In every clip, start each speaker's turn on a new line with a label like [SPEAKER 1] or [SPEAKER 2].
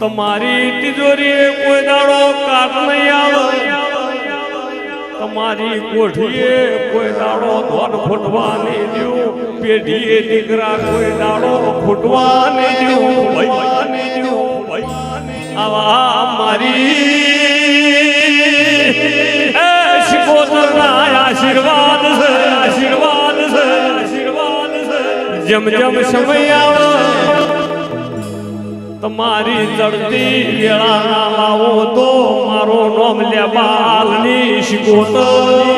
[SPEAKER 1] તમારી તિજોરીએ કોઈ દાડો કાટ નહીં આવે તમારી કોઠીએ કોઈ દાડો ધોન ફૂટવા નહીં પેઢીએ દીકરા કોઈ દાડો ફૂટવા નહીં દ્યો ભૈયા આવા મારી આશીર્વાદ છે આશીર્વાદ છે આશીર્વાદ છે. જેમ જેમ સમય આવે તમારી ચડતી વેળા લાવો તો મારો નોમ લેવા બાલની શિકોતર.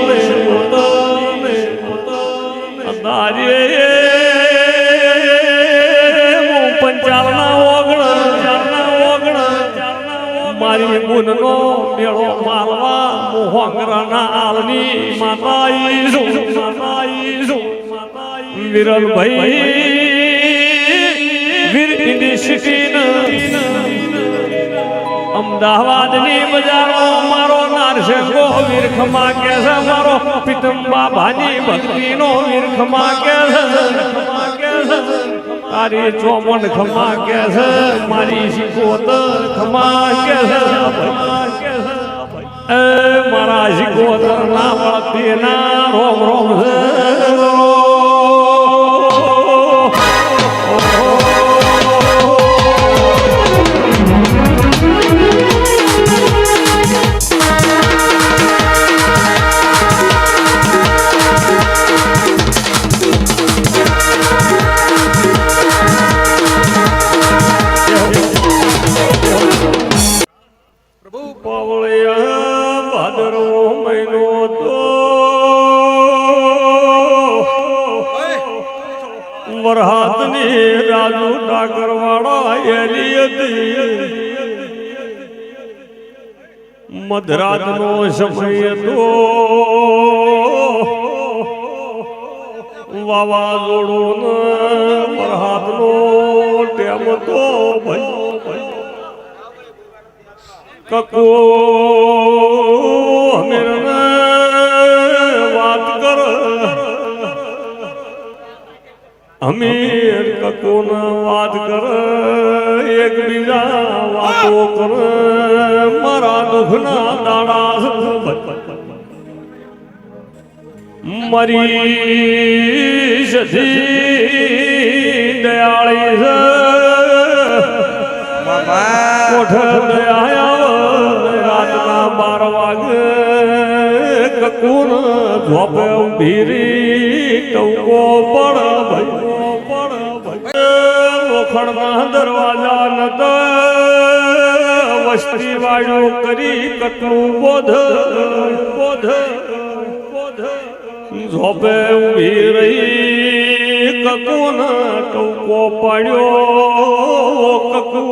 [SPEAKER 1] મારી ગુણનો મેળો મારવા મોહંગરાના આલની માતાઈ જો માતાઈ છું. વિરલભાઈ વીર યુનિવર્સિટી અમદાવાદની બજારો મારો નારસેકો વીરખમા કે છે. મારો પિતંબા ભાની ભક્તિનો વીરખમા કે છે. તારી ચોમણ ખમા કે છે? મારી શિકોતર ખમા કે છે? હતી મધરાતનો સમય તો વાવાઝોડું ને નો ટેમ તો કકો વાત કર. અમીર કકોને વાત કર. એકબીજા વાતો કરે. મારા દુઃખના દાડા મરી સધી દયાળી કોઠે આયા રાતના બાર વાગે પડ લોખંડના દરવાજા નત. વસ્તી વાળો કરી કટલું બોધ. બોધ. બોધ ઝોપે ઊભી રહી કકુન ટૂંકો પડ્યો. કકુ,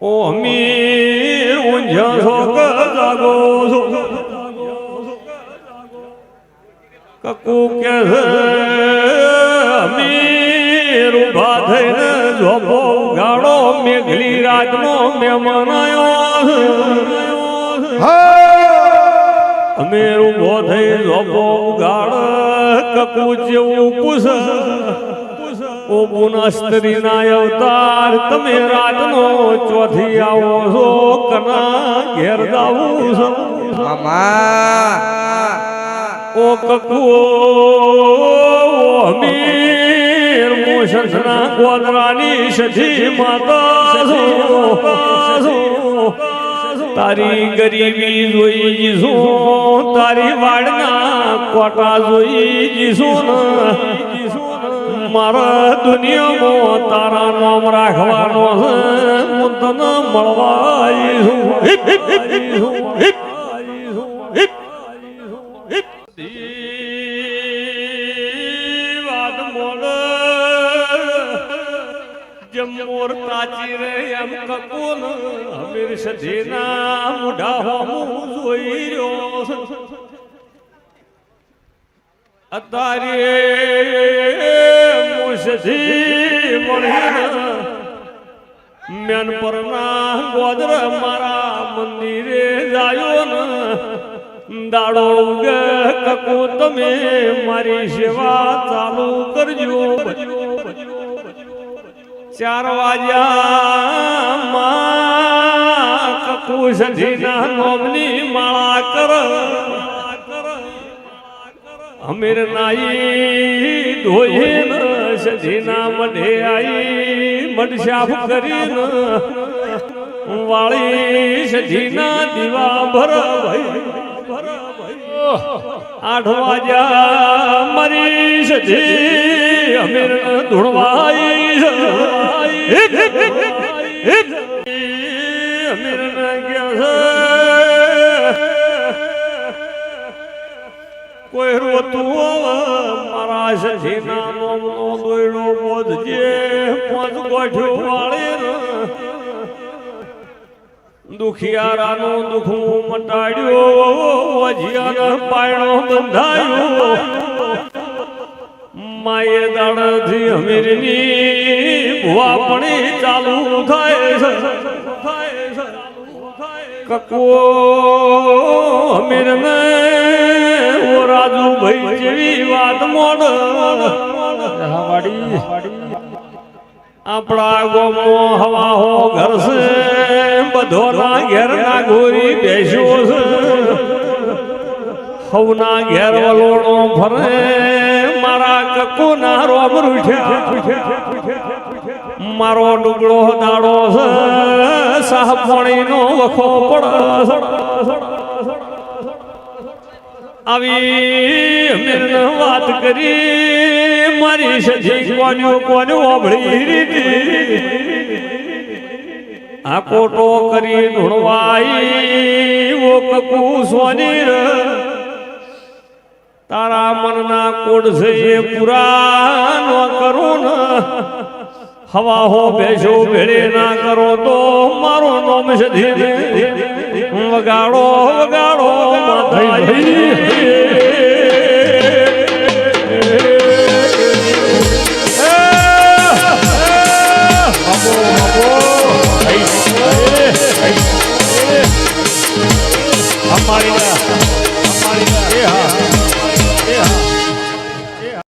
[SPEAKER 1] ઓ મીર ઊંઝા ઝોક જાગો કકુ કે જોબો ગાડો મેઘલી રાજનો મહેમાન આવ્યો અમીર ઊભો થઈ જોબો ગાડ કકુ જેવું પૂછ. ઓ પુનસ્ત્રી ના અવતાર તમે રાતનો ચોથી આવો છો કના ઘેર જાવું છો. ઓ કકુ અમીર મોશના ગોદરાની સધી માતા તારી ગરીબી જોઈ જીશું તારી વાડના કોટા જોઈ જીશું મારા દુનિયામાં તારા નામ રાખવાનો છે હું મળવા. જેમ મોર તાચી રે એમ કકુન હમીર સધીના મુઢા હું જોઈ રહ્યો. અતારે મુસધી મણી મેન પરના ગોદર મારા મંદિરે જાયો ને દાડો ઉગે તમે મારી સેવા ચાલુ કરજો ચાર કકુ સધીના નોમની માળા કર. અમીર નાઈ ધોઈને સજીના મઢે આઈ મઢ સાફ કરીને. વાળી સજીના દીવા ભર ભાઈ. આઠ વાગ્યા મરી સજી અમીર ધૂણવાઈ. કોઈ રોતું મારા સજીના નોમનો દોયડો બોધજે પાંચ ગોઠ્યો વાળે દુખિયારાનું દુખવું મટાડ્યો પાયણો બંધાયો. માયે દાડથી હમીરની ભુવાપણી ચાલુ થાય છે. કકો હમીર મે ઓ રાજુ ભાઈ જેવી વાત મોડ. આપણા ગોમો હવા હો ઘર છે. બધો ના ઘેર ના ગોરી બેસ્યો છે. હવના ઘેર વલોણો ફરે. મારા કકો ના રોમ રૂઠ્યા. મારો ડુગળો દાડો છે. સાહ પાણીનો વખો આવી મેં વાત કરી. મારી સજી કોન્યો કોન્યો ઓભળી રીતી આ કોટો કરી ધોળવાઈ ઓ કકુ સોની તારા મનના કોડ છે પુરાનો પૂરા ન કરું ને હવા હો બેસો ભેળે ના કરો તો મારો નામ સધી વગાડો વગાડો માતાજી